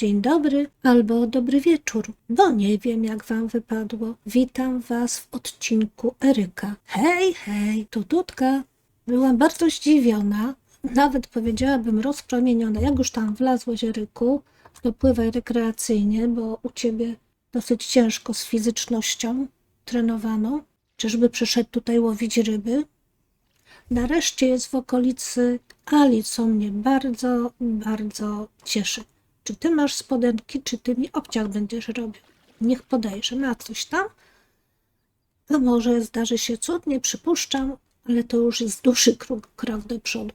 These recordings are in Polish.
dzień dobry albo dobry wieczór, bo nie wiem jak wam wypadło. Witam was w odcinku Eryka. Hej, hej, tu Tutka. Byłam bardzo zdziwiona, nawet powiedziałabym rozpromieniona, jak już tam wlazłeś Eryku, to pływaj rekreacyjnie, bo u ciebie dosyć ciężko z fizycznością trenowaną. Czyżby przyszedł tutaj łowić ryby? Nareszcie jest w okolicy Ali, co mnie bardzo, bardzo cieszy. Czy ty masz spodenki, czy ty mi obciach będziesz robił? Niech podejrzy, ma coś tam? A może zdarzy się cud, nie przypuszczam, ale to już jest duży krok, krok do przodu.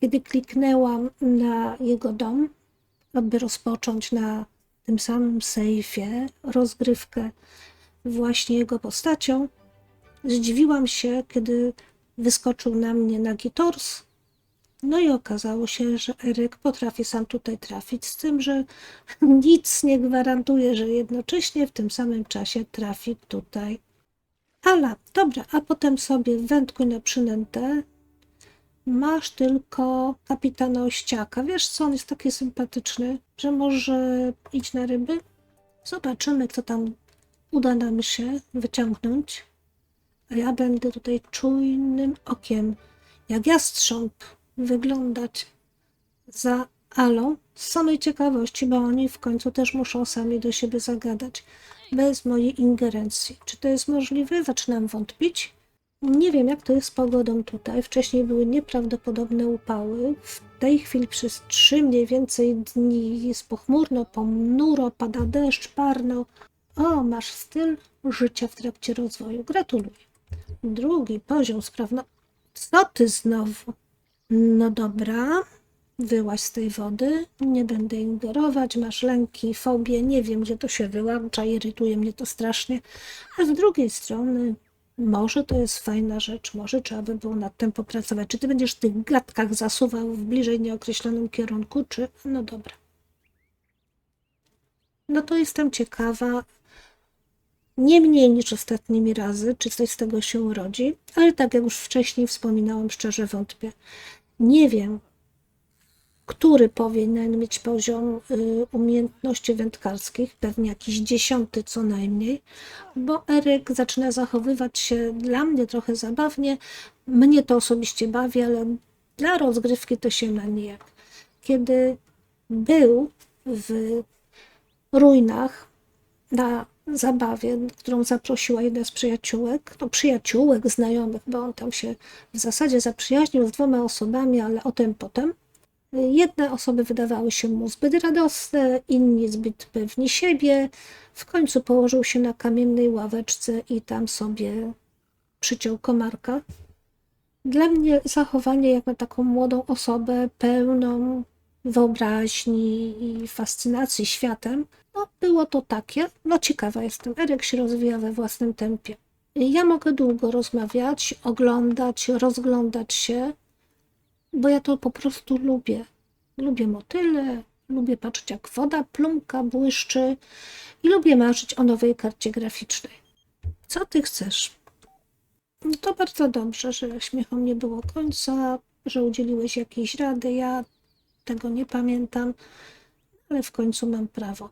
Kiedy kliknęłam na jego dom, aby rozpocząć na tym samym sejfie rozgrywkę właśnie jego postacią, zdziwiłam się, kiedy wyskoczył na mnie nagi tors. No i okazało się, że Eryk potrafi sam tutaj trafić, z tym, że nic nie gwarantuje, że jednocześnie w tym samym czasie trafi tutaj Ala. Dobra, a potem sobie wędkuj na przynętę. Masz tylko kapitana Ościaka. Wiesz co, on jest taki sympatyczny, że może iść na ryby? Zobaczymy, co tam uda nam się wyciągnąć. A ja będę tutaj czujnym okiem, jak jastrząb, wyglądać za Alą z samej ciekawości, bo oni w końcu też muszą sami do siebie zagadać, bez mojej ingerencji. Czy to jest możliwe? Zaczynam wątpić. Nie wiem, jak to jest z pogodą tutaj. Wcześniej były nieprawdopodobne upały. W tej chwili przez trzy mniej więcej dni jest pochmurno, ponuro, pada deszcz, parno. O, masz styl życia w trakcie rozwoju. Gratuluję. Drugi poziom sprawno. Co ty znowu? No dobra, wyłaź z tej wody. Nie będę ingerować. Masz lęki, fobie. Nie wiem, gdzie to się wyłącza. Irytuje mnie to strasznie. A z drugiej strony, może to jest fajna rzecz. Może trzeba by było nad tym popracować. Czy ty będziesz w tych gadkach zasuwał w bliżej nieokreślonym kierunku, czy. No dobra. No to jestem ciekawa, nie mniej niż ostatnimi razy, czy coś z tego się urodzi, ale tak jak już wcześniej wspominałam, szczerze wątpię. Nie wiem, który powinien mieć poziom y, umiejętności wędkarskich, pewnie jakiś dziesiąty co najmniej, bo Eryk zaczyna zachowywać się dla mnie trochę zabawnie. Mnie to osobiście bawi, ale dla rozgrywki to się na nijak. Kiedy był w ruinach na zabawie, którą zaprosiła jedna z przyjaciółek, no przyjaciółek, znajomych, bo on tam się w zasadzie zaprzyjaźnił z dwoma osobami, ale o tym potem. Jedne osoby wydawały się mu zbyt radosne, inni zbyt pewni siebie. W końcu położył się na kamiennej ławeczce i tam sobie przyciął komarka. Dla mnie zachowanie jak na taką młodą osobę pełną wyobraźni i fascynacji światem, no było to takie, no ciekawa jestem. Eryk się rozwija we własnym tempie. Ja mogę długo rozmawiać, oglądać, rozglądać się, bo ja to po prostu lubię. Lubię motyle, lubię patrzeć jak woda plumka, błyszczy i lubię marzyć o nowej karcie graficznej. Co ty chcesz? No to bardzo dobrze, że śmiechom nie było końca, że udzieliłeś jakiejś rady. Ja tego nie pamiętam, ale w końcu mam prawo.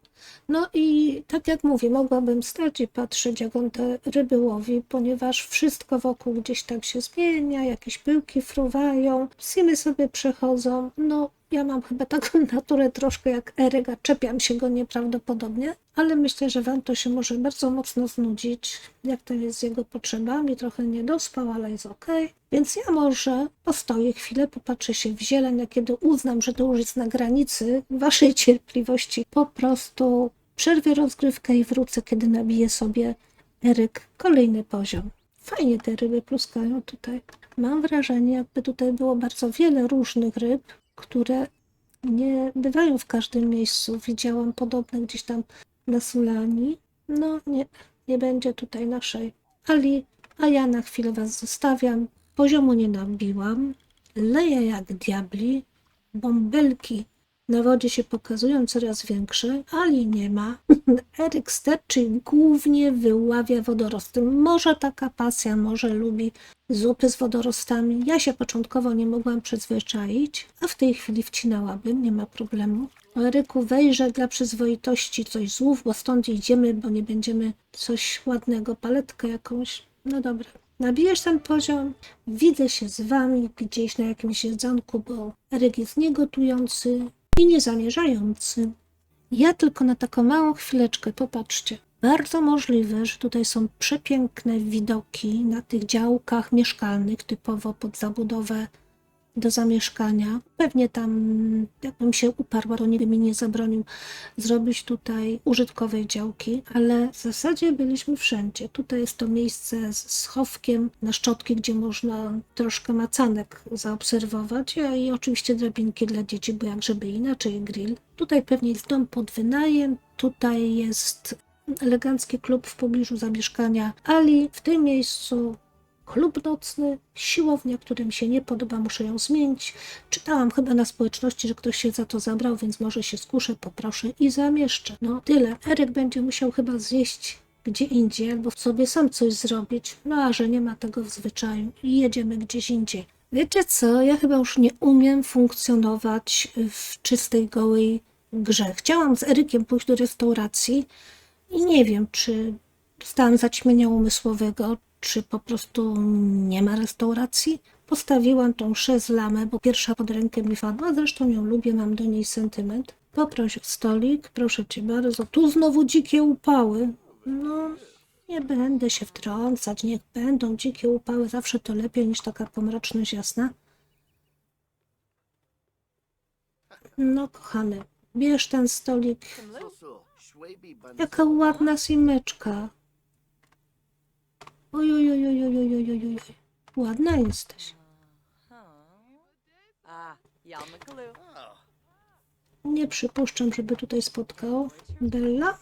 No i tak jak mówię, mogłabym stać i patrzeć, jak on te ryby łowi, ponieważ wszystko wokół gdzieś tam się zmienia, jakieś pyłki fruwają, simy sobie przechodzą. No, ja mam chyba taką naturę troszkę jak Eryga, czepiam się go nieprawdopodobnie, ale myślę, że wam to się może bardzo mocno znudzić, jak to jest z jego potrzebami, trochę nie dospał, ale jest ok. Więc ja może postoję chwilę, popatrzę się w zieleń, a kiedy uznam, że to już jest na granicy waszej cierpliwości, po prostu przerwę rozgrywkę i wrócę, kiedy nabiję sobie Eryk kolejny poziom. Fajnie te ryby pluskają tutaj. Mam wrażenie, jakby tutaj było bardzo wiele różnych ryb, które nie bywają w każdym miejscu. Widziałam podobne gdzieś tam na Sulani. No nie, nie będzie tutaj naszej Ali, a ja na chwilę was zostawiam. Poziomu nie nabiłam. Leję jak diabli. Bąbelki na wodzie się pokazują coraz większe, Ali nie ma. Eryk sterczy i głównie wyławia wodorosty. Może taka pasja, może lubi zupy z wodorostami. Ja się początkowo nie mogłam przyzwyczaić, a w tej chwili wcinałabym, nie ma problemu. O Eryku wejrzę dla przyzwoitości coś złów, bo stąd idziemy, bo nie będziemy coś ładnego, paletkę jakąś. No dobra. Nabijesz ten poziom, widzę się z wami gdzieś na jakimś jedzonku, bo Eryk jest niegotujący i niezamierzający. Ja tylko na taką małą chwileczkę, popatrzcie. Bardzo możliwe, że tutaj są przepiękne widoki na tych działkach mieszkalnych, typowo pod zabudowę do zamieszkania. Pewnie tam, jakbym się uparła, to nikt by mi nie zabronił zrobić tutaj użytkowej działki, ale w zasadzie byliśmy wszędzie. Tutaj jest to miejsce z schowkiem na szczotki, gdzie można troszkę macanek zaobserwować a i oczywiście drabinki dla dzieci, bo jak żeby inaczej grill. Tutaj pewnie jest dom pod wynajem, tutaj jest elegancki klub w pobliżu zamieszkania Ali. W tym miejscu klub nocny, siłownia, która mi się nie podoba, muszę ją zmienić. Czytałam chyba na społeczności, że ktoś się za to zabrał, więc może się skuszę, poproszę i zamieszczę. No tyle. Eryk będzie musiał chyba zjeść gdzie indziej, albo sobie sam coś zrobić. No a że nie ma tego w zwyczaju i jedziemy gdzieś indziej. Wiecie co? Ja chyba już nie umiem funkcjonować w czystej, gołej grze. Chciałam z Erykiem pójść do restauracji i nie wiem, czy dostałam zaćmienia umysłowego, czy po prostu nie ma restauracji. Postawiłam tą szezlamę, bo pierwsza pod rękę mi wpadła, zresztą ją lubię, mam do niej sentyment. Poproś o stolik, proszę cię bardzo. Tu znowu dzikie upały. No, nie będę się wtrącać, niech będą dzikie upały, zawsze to lepiej niż taka pomroczność jasna. No, kochany, bierz ten stolik. Jaka ładna simeczka. Oj, oj, oj, oj, oj, oj, oj, oj. Ładna jesteś. Nie przypuszczam, żeby tutaj spotkał Bella.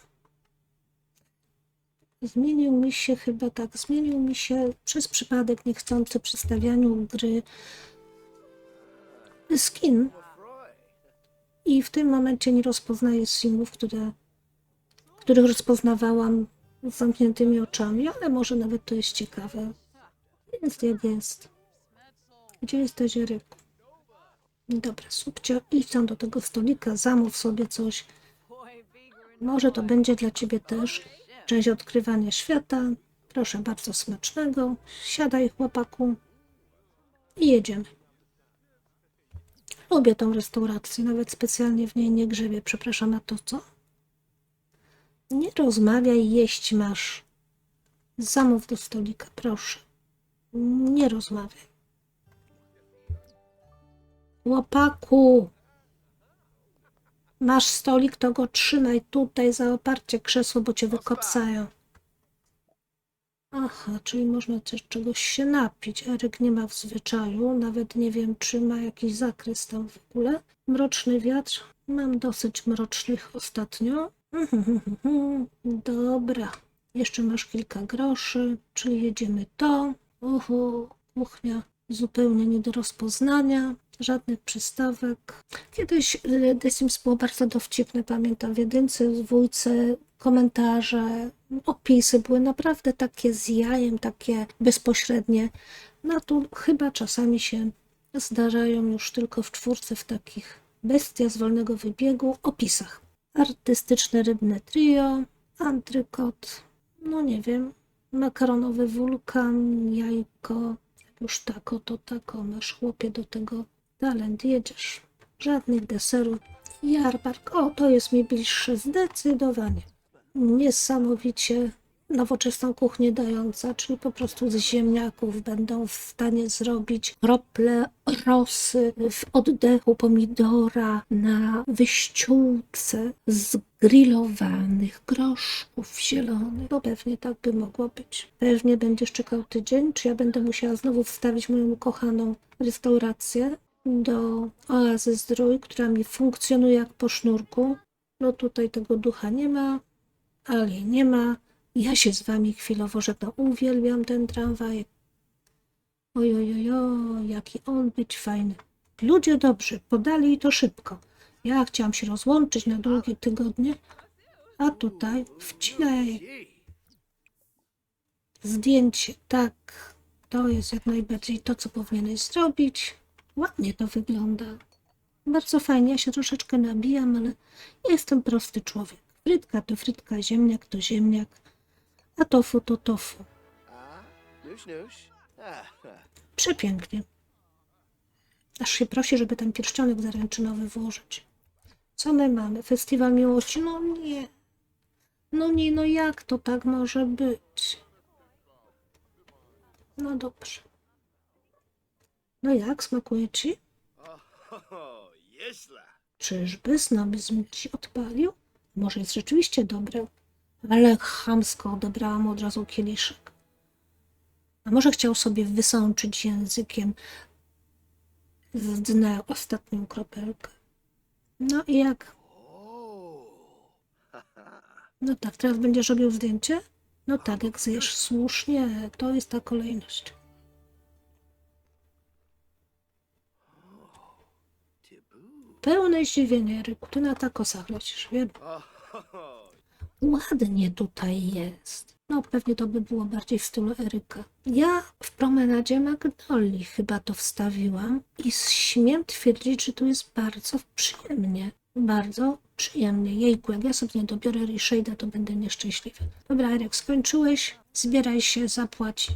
Zmienił mi się chyba tak, zmienił mi się przez przypadek niechcący przedstawianiu gry skin. I w tym momencie nie rozpoznaję simów, które, których rozpoznawałam z zamkniętymi oczami, ale może nawet to jest ciekawe. Jest jak jest. Gdzie jesteś, Eryku? Dobra, subcio, idź tam do tego stolika, zamów sobie coś. Może to będzie dla ciebie też część odkrywania świata. Proszę bardzo, smacznego. Siadaj, chłopaku. I jedziemy. Lubię tą restaurację, nawet specjalnie w niej nie grzebię. Przepraszam na to, co? Nie rozmawiaj, jeść masz. Zamów do stolika, proszę. Nie rozmawiaj. Łopaku, masz stolik, to go trzymaj tutaj za oparcie krzesło, bo cię wykopsają. Aha, czyli można też czegoś się napić. Eryk nie ma w zwyczaju, nawet nie wiem, czy ma jakiś zakres tam w ogóle. Mroczny wiatr. Mam dosyć mrocznych ostatnio. Dobra, jeszcze masz kilka groszy, czyli jedziemy to. Uhu, kuchnia zupełnie nie do rozpoznania, żadnych przystawek. Kiedyś y, The Sims było bardzo dowcipne, pamiętam w jedynce, w dwójce komentarze, opisy były naprawdę takie z jajem, takie bezpośrednie. No tu chyba czasami się zdarzają już tylko w czwórce w takich bestia z wolnego wybiegu opisach. Artystyczne rybne trio, antrykot, no nie wiem, makaronowy wulkan, jajko, już tako to tako, masz chłopie do tego talent, jedziesz. Żadnych deserów. Jarmark, o to jest mi bliższe zdecydowanie. Niesamowicie nowoczesną kuchnię dająca, czyli po prostu z ziemniaków będą w stanie zrobić krople rosy w oddechu pomidora na wyściółce z grillowanych groszków zielonych, bo pewnie tak by mogło być. Pewnie będziesz czekał tydzień, czy ja będę musiała znowu wstawić moją ukochaną restaurację do Oazy Zdrój, która mi funkcjonuje jak po sznurku. No tutaj tego ducha nie ma, ale nie ma. Ja się z wami chwilowo żegnam. Uwielbiam ten tramwaj. Oj, oj, oj, oj, jaki on być fajny. Ludzie dobrzy, podali to szybko. Ja chciałam się rozłączyć na długie tygodnie, a tutaj wcinaj zdjęcie. Tak, to jest jak najbardziej to, co powinieneś zrobić. Ładnie to wygląda. Bardzo fajnie, ja się troszeczkę nabijam, ale jestem prosty człowiek. Frytka to frytka, ziemniak to ziemniak, a tofu to tofu. Przepięknie. Aż się prosi, żeby ten pierścionek zaręczynowy włożyć. Co my mamy? Festiwal miłości? No nie. No nie, no jak to tak może być? No dobrze. No jak, smakuje ci? Czyżby snobizm ci odpalił? Może jest rzeczywiście dobre, ale chamsko odebrałam od razu kieliszek. A może chciał sobie wysączyć językiem z dna ostatnią kropelkę. No i jak? No tak, teraz będziesz robił zdjęcie? No tak, jak zjesz słusznie, to jest ta kolejność. Pełne zdziwienie, Ryku, ty na takosach lecisz, wiem. Ładnie tutaj jest. No, pewnie to by było bardziej w stylu Eryka. Ja w promenadzie Magnolii chyba to wstawiłam i śmiem twierdzić, że tu jest bardzo przyjemnie. Bardzo przyjemnie. Jejku, jak ja sobie nie dobiorę Reshade'a, to będę nieszczęśliwy. Dobra, Eryk, skończyłeś? Zbieraj się, zapłać.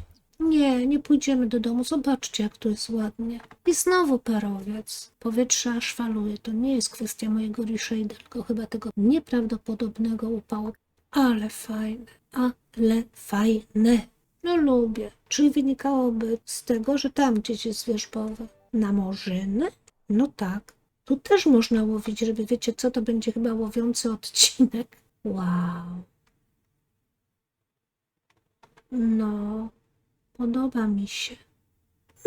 Nie, nie pójdziemy do domu. Zobaczcie, jak tu jest ładnie. I znowu parowiec. Powietrze aż faluje. To nie jest kwestia mojego Reshade'a, tylko chyba tego nieprawdopodobnego upału. Ale fajne, ale fajne. No lubię. Czyli wynikałoby z tego, że tam gdzieś jest wierzbowe. Na Morzyny? No tak. Tu też można łowić ryby. Wiecie co? To będzie chyba łowiący odcinek. Wow. No, podoba mi się.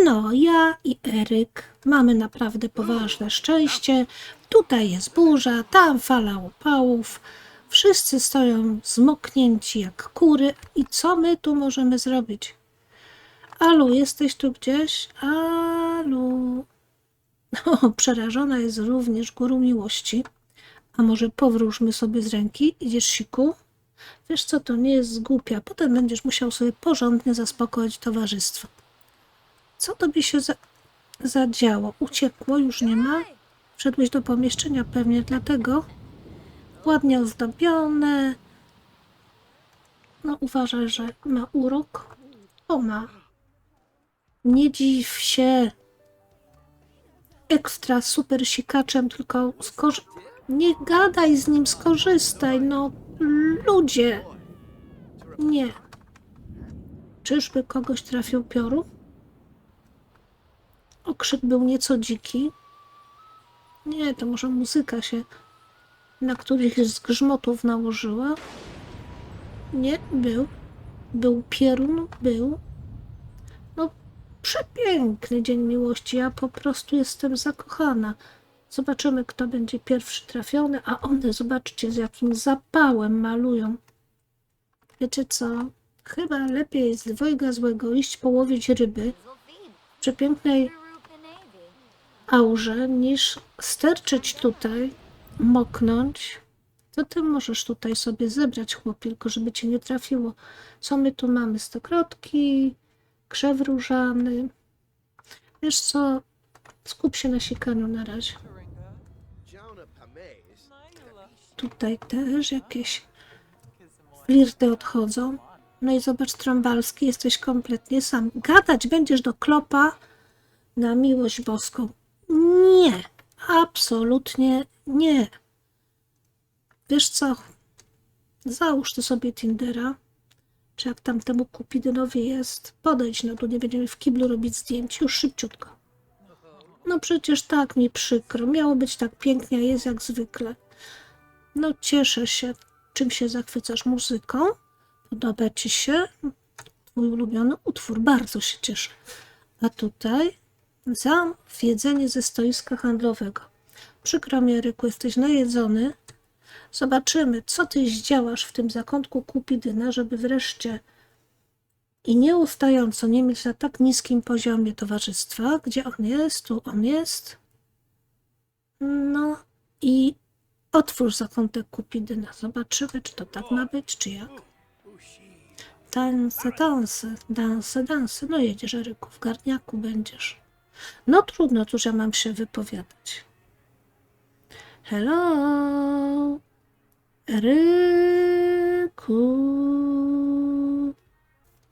No, ja i Eryk mamy naprawdę poważne szczęście. Tutaj jest burza, tam fala upałów. Wszyscy stoją zmoknięci jak kury. I co my tu możemy zrobić? Alu, jesteś tu gdzieś? Alu. O, przerażona jest również górą miłości. A może powróżmy sobie z ręki? Idziesz siku? Wiesz co, to nie jest głupia. Potem będziesz musiał sobie porządnie zaspokoić towarzystwo. Co tobie się za... zadziało? Uciekło? Już nie ma? Wszedłeś do pomieszczenia pewnie dlatego. Ładnie ozdobione. No uważaj, że ma urok. O ma. Nie dziw się. Ekstra super sikaczem, tylko skorzy... Nie gadaj z nim, skorzystaj, no ludzie. Nie. Czyżby kogoś trafił piorun? Okrzyk był nieco dziki. Nie, to może muzyka się na których z grzmotów nałożyła. Nie, był. Był pierun, był. No, przepiękny dzień miłości. Ja po prostu jestem zakochana. Zobaczymy, kto będzie pierwszy trafiony, a one, zobaczcie, z jakim zapałem malują. Wiecie co? Chyba lepiej jest dwojga złego iść połowić ryby w przepięknej aurze, niż sterczyć tutaj, moknąć. To ty możesz tutaj sobie zebrać, chłopie, tylko żeby cię nie trafiło. Co my tu mamy? Stokrotki, krzew różany. Wiesz co? Skup się na sikaniu na razie. Tutaj też jakieś flirty odchodzą. No i zobacz, Trąbalski, jesteś kompletnie sam. Gadać będziesz do klopa na miłość boską. Nie, absolutnie nie. Wiesz co? Załóż ty sobie Tindera, czy jak tam temu Kupidynowi jest. Podejdź no tu, nie będziemy w kiblu robić zdjęć. Już szybciutko. No przecież tak mi przykro. Miało być tak pięknie, a jest jak zwykle. No cieszę się. Czym się zachwycasz? Muzyką? Podoba ci się? Twój ulubiony utwór. Bardzo się cieszę. A tutaj za jedzenie ze stoiska handlowego. Przykro mi, Eryku, jesteś najedzony. Zobaczymy, co ty zdziałasz w tym zakątku Kupidyna, żeby wreszcie i nieustająco nie mieć na tak niskim poziomie towarzystwa. Gdzie on jest? Tu on jest. No I otwórz zakątek Kupidyna. Zobaczymy, czy to tak ma być, czy jak. Tanse, tanse, danse, danse. No jedziesz, Eryku, w garniaku będziesz. No trudno, cóż ja mam się wypowiadać. Hello, Eryku.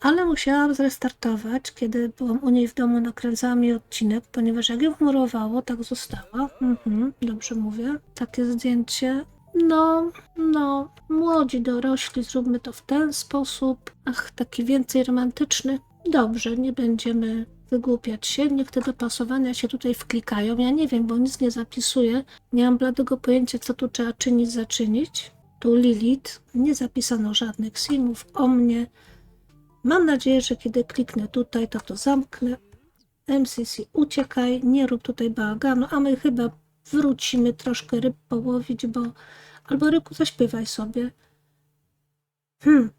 Ale musiałam zrestartować, kiedy byłam u niej w domu, nakręcałam jej odcinek, ponieważ jak ją chmurowało, tak została. Mhm, dobrze mówię. Takie zdjęcie. No, no, młodzi, dorośli, zróbmy to w ten sposób. Ach, taki więcej romantyczny. Dobrze, nie będziemy wygłupiać się, niech te dopasowania się tutaj wklikają. Ja nie wiem, bo nic nie zapisuję. Nie mam bladego pojęcia, co tu trzeba czynić, zaczynić. Tu Lilith, nie zapisano żadnych filmów o mnie. Mam nadzieję, że kiedy kliknę tutaj, to to zamknę. MCC, uciekaj, nie rób tutaj bałaganu, a my chyba wrócimy troszkę ryb połowić, bo albo ryku zaśpiewaj sobie. Hmm,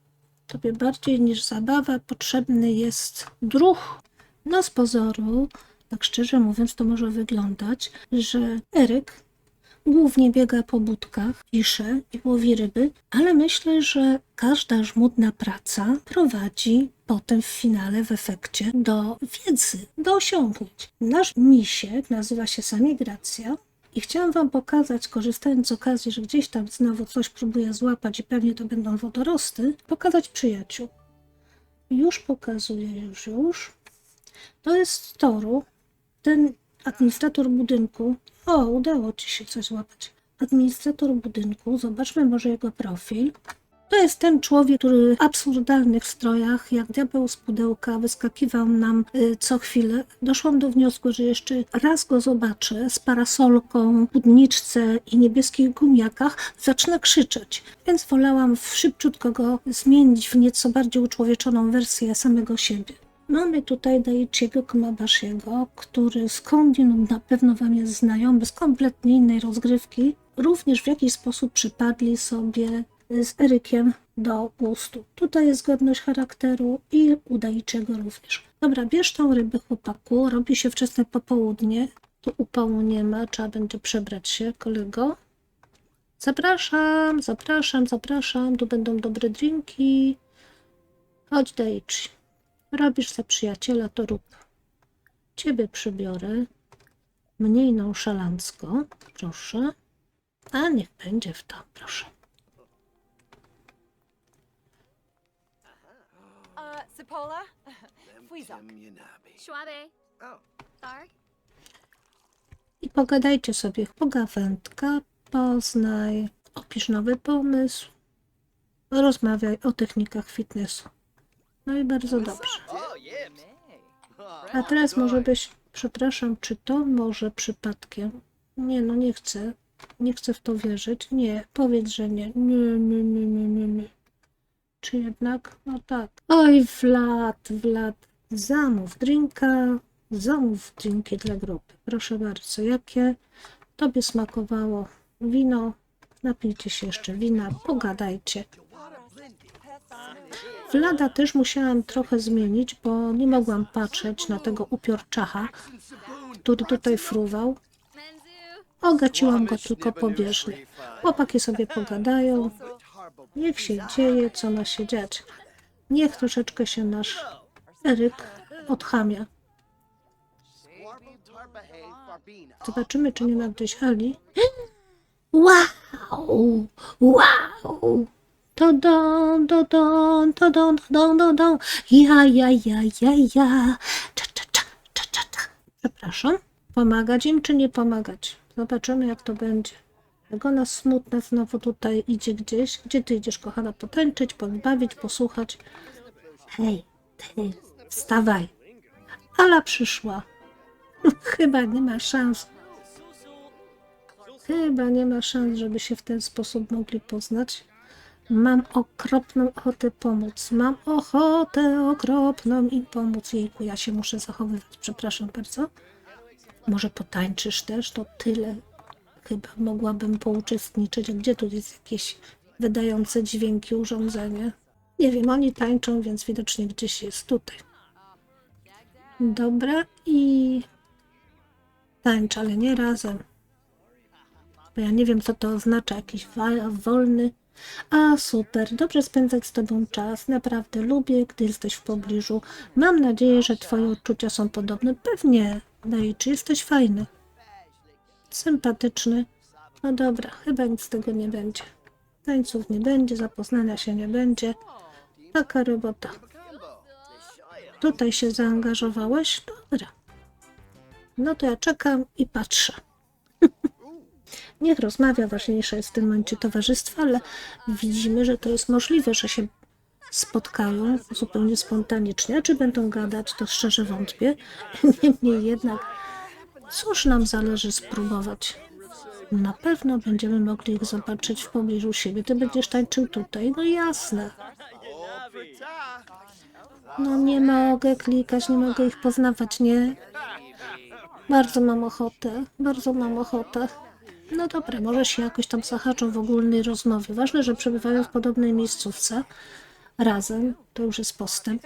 tobie bardziej niż zabawa potrzebny jest druh. No z pozoru, tak szczerze mówiąc, to może wyglądać, że Eryk głównie biega po budkach, pisze i łowi ryby, ale myślę, że każda żmudna praca prowadzi potem w finale, w efekcie do wiedzy, do osiągnięć. Nasz misiek nazywa się Samigracja i chciałam Wam pokazać, korzystając z okazji, że gdzieś tam znowu coś próbuję złapać i pewnie to będą wodorosty, pokazać przyjaciół. Już pokazuję, już, już. To jest toru. Ten administrator budynku. O, udało ci się coś złapać. Administrator budynku, zobaczmy może jego profil. To jest ten człowiek, który w absurdalnych strojach, jak diabeł z pudełka, wyskakiwał nam y, co chwilę. Doszłam do wniosku, że jeszcze raz go zobaczę z parasolką, budniczce i niebieskich gumiakach, zacznę krzyczeć. Więc wolałam szybciutko go zmienić w nieco bardziej uczłowieczoną wersję samego siebie. Mamy tutaj Daichiego Komabashiego, który skądinąd na pewno Wam jest znajomy z kompletnie innej rozgrywki. Również w jakiś sposób przypadli sobie z Erykiem do gustu. Tutaj jest zgodność charakteru i u Daichiego również. Dobra, bierz tą rybę chłopaku, robi się wczesne popołudnie. Tu upału nie ma, trzeba będzie przebrać się, kolego. Zapraszam, zapraszam, zapraszam, tu będą dobre drinki. Chodź Daichi. Robisz za przyjaciela, to rób. Ciebie przybiorę. Mniej nonszalancko, proszę. A niech będzie w to, proszę. Thar. I pogadajcie sobie, pogawędka, poznaj, opisz nowy pomysł, rozmawiaj o technikach fitnessu. No i bardzo dobrze. A teraz może byś, przepraszam, czy to może przypadkiem? Nie, no nie chcę, nie chcę w to wierzyć. Nie, powiedz, że nie. Nie, nie, nie, nie, nie, nie. Czy jednak? No tak. Oj, Vlad, Vlad, zamów drinka, zamów drinki dla grupy. Proszę bardzo, jakie tobie smakowało wino? Napijcie się jeszcze wina, pogadajcie. Vlada też musiałam trochę zmienić, bo nie mogłam patrzeć na tego upiorczacha, który tutaj fruwał. Ogaciłam go tylko pobieżnie. Chłopaki sobie pogadają, niech się dzieje, co ma się dziać. Niech troszeczkę się nasz Eryk odchamia. Zobaczymy, czy nie ma gdzieś Ali. Wow! Wow! To don, to don, to don, to don, to don. Ja, ja, ja, ja, ja. Cza, cza, cza, cza, cza, cza. Przepraszam. Pomagać im, czy nie pomagać? Zobaczymy, jak to będzie. Jak ona smutna znowu tutaj idzie gdzieś. Gdzie ty idziesz, kochana? Potańczyć, podbawić, posłuchać. Hej, ty, wstawaj. Ala przyszła. Chyba nie ma szans. Chyba nie ma szans, żeby się w ten sposób mogli poznać. Mam okropną ochotę pomóc. Mam ochotę okropną im pomóc. Jejku, ja się muszę zachowywać. Przepraszam bardzo. Może potańczysz też? To tyle. Chyba mogłabym pouczestniczyć. Gdzie tu jest jakieś wydające dźwięki urządzenie? Nie wiem, oni tańczą, więc widocznie gdzieś jest tutaj. Dobra i tańcz, ale nie razem. bo ja nie wiem, co to oznacza, jakiś wolny. A super, dobrze spędzać z Tobą czas. Naprawdę lubię, gdy jesteś w pobliżu. Mam nadzieję, że Twoje odczucia są podobne. Pewnie, Daichi, jesteś fajny. Sympatyczny. No dobra, chyba nic z tego nie będzie. Tańców nie będzie, zapoznania się nie będzie. Taka robota. Tutaj się zaangażowałeś? Dobra. No to ja czekam i patrzę. Niech rozmawia, ważniejsze jest w tym momencie towarzystwo, ale widzimy, że to jest możliwe, że się spotkają zupełnie spontanicznie. Czy będą gadać, to szczerze wątpię. Niemniej jednak, cóż nam zależy spróbować. Na pewno będziemy mogli ich zobaczyć w pobliżu siebie. Ty będziesz tańczył tutaj? No jasne. No nie mogę klikać, nie mogę ich poznawać, nie? Bardzo mam ochotę, bardzo mam ochotę. No dobra, może się jakoś tam zahaczą w ogólnej rozmowie. Ważne, że przebywają w podobnej miejscówce razem. To już jest postęp.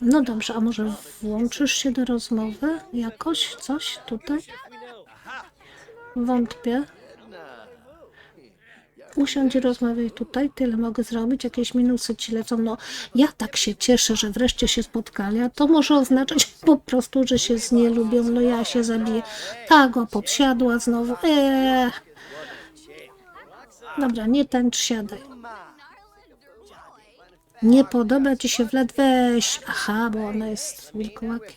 No dobrze, a może włączysz się do rozmowy jakoś? Coś tutaj? Wątpię. Usiądź i rozmawiaj tutaj, tyle mogę zrobić, jakieś minusy ci lecą. No, ja tak się cieszę, że wreszcie się spotkali, a to może oznaczać po prostu, że się z nie lubią. No ja się zabiję. Ta go podsiadła znowu. Eee. Dobra, nie tańcz, siadaj. Nie podoba ci się wled, weź. Aha, bo ona jest wilkołakiem.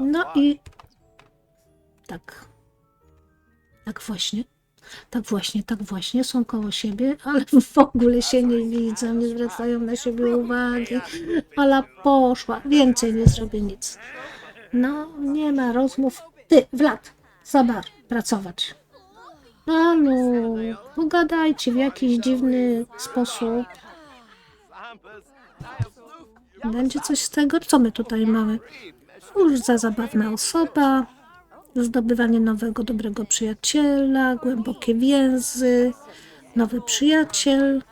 No i tak. Tak właśnie. Tak właśnie, tak właśnie, są koło siebie, ale w ogóle się nie widzą, nie zwracają na siebie uwagi. Ala poszła, więcej nie zrobię nic. No, nie ma rozmów. Ty, Vlad, zabar, pracować. Alu, pogadajcie w jakiś dziwny sposób. Będzie coś z tego? Co my tutaj mamy? Już za zabawna osoba, zdobywanie nowego, dobrego przyjaciela, głębokie więzy, nowy przyjaciel,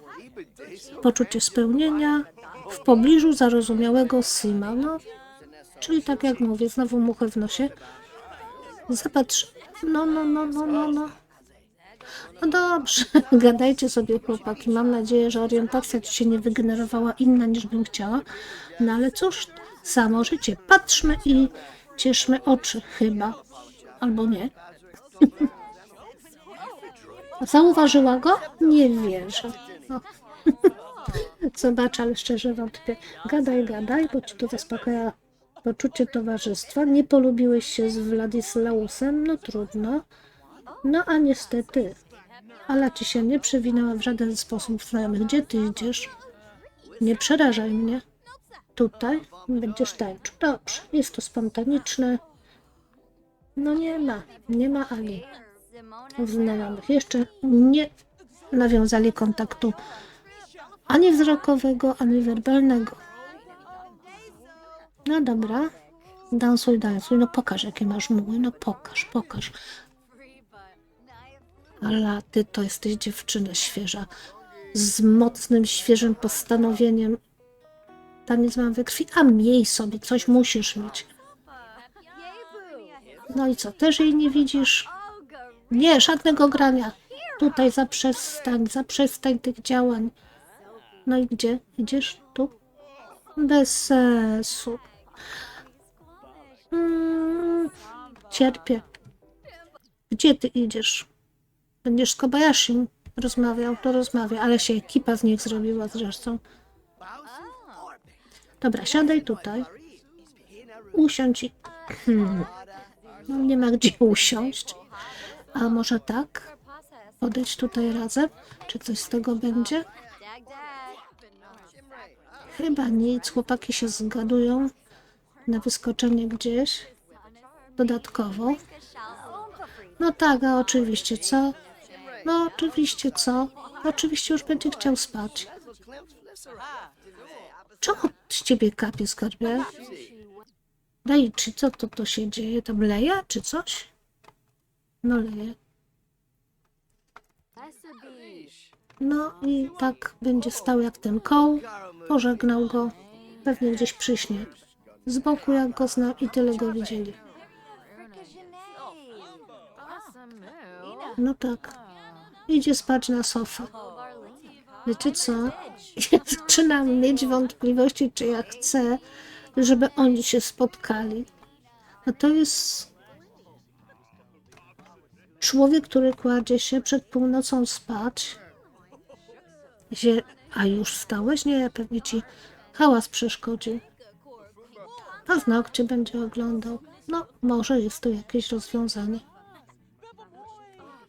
poczucie spełnienia w pobliżu zarozumiałego Sima. No, czyli tak jak mówię, znowu muchę w nosie. Zobacz, no, no, no, no, no, no. No dobrze, gadajcie sobie chłopaki. Mam nadzieję, że orientacja ci się nie wygenerowała inna niż bym chciała. No ale cóż, samo życie. Patrzmy i cieszmy oczy chyba. Albo nie. Zauważyła go? Nie wierzę. No. Zobacz, ale szczerze wątpię. Gadaj, gadaj, bo ci to zaspokaja poczucie towarzystwa. Nie polubiłeś się z Wladyslausem? No trudno. No a niestety, Ala ci się nie przewinęła w żaden sposób znajomych. Gdzie ty idziesz? Nie przerażaj mnie. Tutaj będziesz tańczył. Dobrze, jest to spontaniczne. No nie ma, nie ma Ali w znajomych. Jeszcze nie nawiązali kontaktu ani wzrokowego, ani werbalnego. No dobra, dansuj, dansuj. No pokaż, jakie masz muły. No pokaż, pokaż. Ale ty to jesteś dziewczyna świeża, z mocnym, świeżym postanowieniem. Taniec mam we krwi, a miej sobie, coś musisz mieć. No i co, też jej nie widzisz? Nie, żadnego grania. Tutaj zaprzestań, zaprzestań tych działań. No i gdzie? Idziesz tu? Bez sensu. Mm, cierpię. Gdzie ty idziesz? Będziesz z Kobayashim rozmawiał, to rozmawia, ale się ekipa z nich zrobiła zresztą. Dobra, siadaj tutaj. Usiądź i... No nie ma gdzie usiąść. A może tak? Podejdź tutaj razem? Czy coś z tego będzie? Chyba nic. Chłopaki się zgadują na wyskoczenie gdzieś. Dodatkowo. No tak, a oczywiście co? No oczywiście co? Oczywiście już będzie chciał spać. Czemu z ciebie kapie, skarbie? Daj, czy co to, to się dzieje? Tam leje, czy coś? No leje. No i tak będzie stał jak ten koł. Pożegnał go. Pewnie gdzieś przyśnie. Z boku jak go znał i tyle go widzieli. No tak. Idzie spać na sofę. Wiecie co? Ja zaczynam mieć wątpliwości, czy ja chcę żeby oni się spotkali. A to jest człowiek, który kładzie się przed północą spać. A już wstałeś? Nie, pewnie ci hałas przeszkodził. Paznokcie będzie oglądał. No, może jest to jakieś rozwiązanie.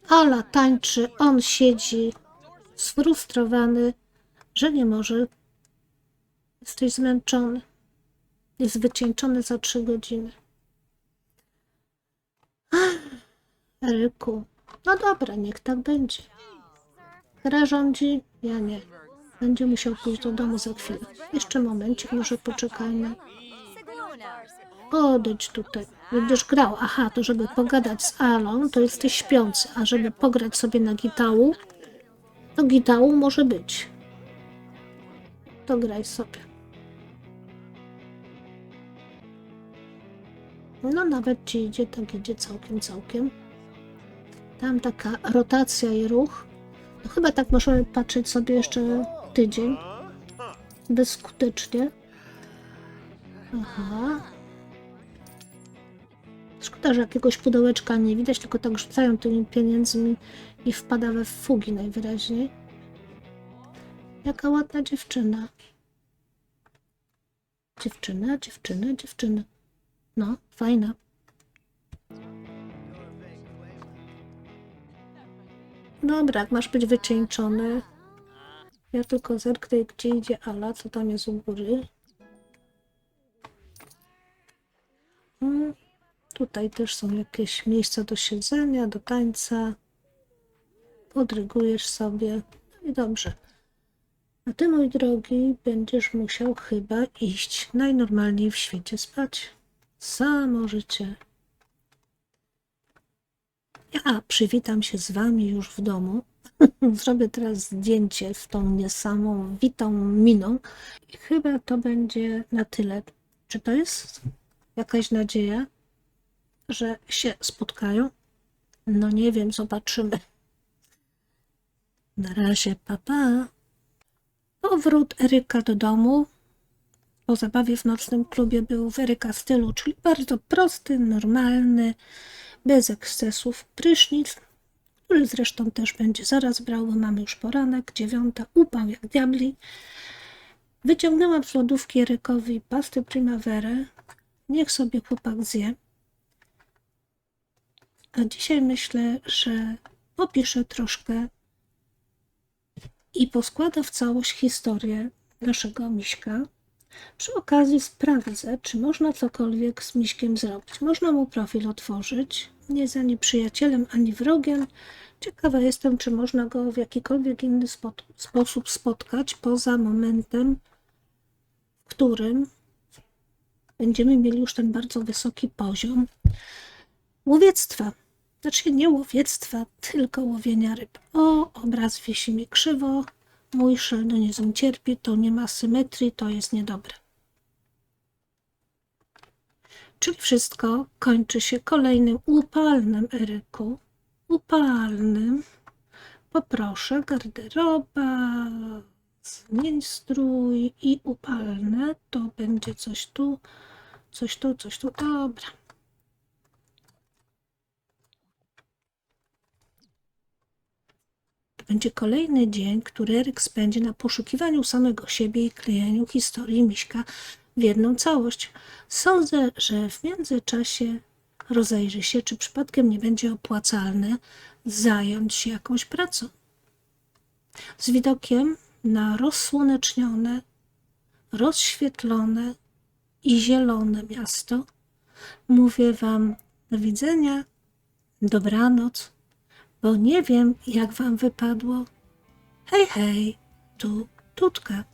Ala tańczy, on siedzi sfrustrowany, że nie może. Jesteś zmęczony. Jest wycieńczony za trzy godziny. Ach, Eryku, no dobra, niech tak będzie. Gra rządzi, ja nie. Będzie musiał pójść do domu za chwilę. Jeszcze momencik, może poczekajmy. Odejdź tutaj. Będziesz grał. Aha, to żeby pogadać z Alą, to jesteś śpiący, a żeby pograć sobie na gitału, to gitału może być. To graj sobie. No nawet ci idzie, tak idzie całkiem, całkiem. Tam taka rotacja i ruch. No, chyba tak możemy patrzeć sobie jeszcze tydzień. Bezskutecznie. Aha. Szkoda, że jakiegoś pudełeczka nie widać, tylko tak rzucają tymi pieniędzmi i wpada we fugi najwyraźniej. Jaka ładna dziewczyna. Dziewczyna, dziewczyna, dziewczyna. No, fajna. Dobra, masz być wycieńczony. Ja tylko zerknę, gdzie idzie Ala, co tam jest u góry. Mm, Tutaj też są jakieś miejsca do siedzenia, do tańca. Podrygujesz sobie. I dobrze. A ty, mój drogi, będziesz musiał chyba iść najnormalniej w świecie spać. Samo życie. Ja przywitam się z wami już w domu. Zrobię teraz zdjęcie w tą niesamowitą miną. I chyba to będzie na tyle. Czy to jest jakaś nadzieja, że się spotkają? No nie wiem, zobaczymy. Na razie, papa. Powrót Eryka do domu. Po zabawie w nocnym klubie był w Eryka stylu, czyli bardzo prosty, normalny, bez ekscesów prysznic, który zresztą też będzie zaraz brał, bo mamy już poranek, dziewiąta, upał jak diabli. Wyciągnęłam z lodówki Erykowi pasty Primaverę. Niech sobie chłopak zje. A dzisiaj myślę, że opiszę troszkę i poskłada w całość historię naszego miśka. Przy okazji sprawdzę, czy można cokolwiek z miśkiem zrobić. Można mu profil otworzyć. Nie jest ani przyjacielem, ani wrogiem. Ciekawa jestem, czy można go w jakikolwiek inny sposób spotkać, poza momentem, w którym będziemy mieli już ten bardzo wysoki poziom łowiectwa. Znaczy nie łowiectwa, tylko łowienia ryb. O, obraz wisi mi krzywo. Mój szelnonizm cierpi, to nie ma symetrii, to jest niedobre. Czyli wszystko kończy się kolejnym upalnym Eryku. Upalnym. Poproszę, garderoba, zmień strój i upalne. To będzie coś tu, coś tu, coś tu. Dobra. Będzie kolejny dzień, który Eryk spędzi na poszukiwaniu samego siebie i klejeniu historii Miśka w jedną całość. Sądzę, że w międzyczasie rozejrzy się, czy przypadkiem nie będzie opłacalne zająć się jakąś pracą. Z widokiem na rozsłonecznione, rozświetlone i zielone miasto mówię Wam do widzenia, dobranoc, bo nie wiem, jak Wam wypadło. Hej, hej, tu Tutka.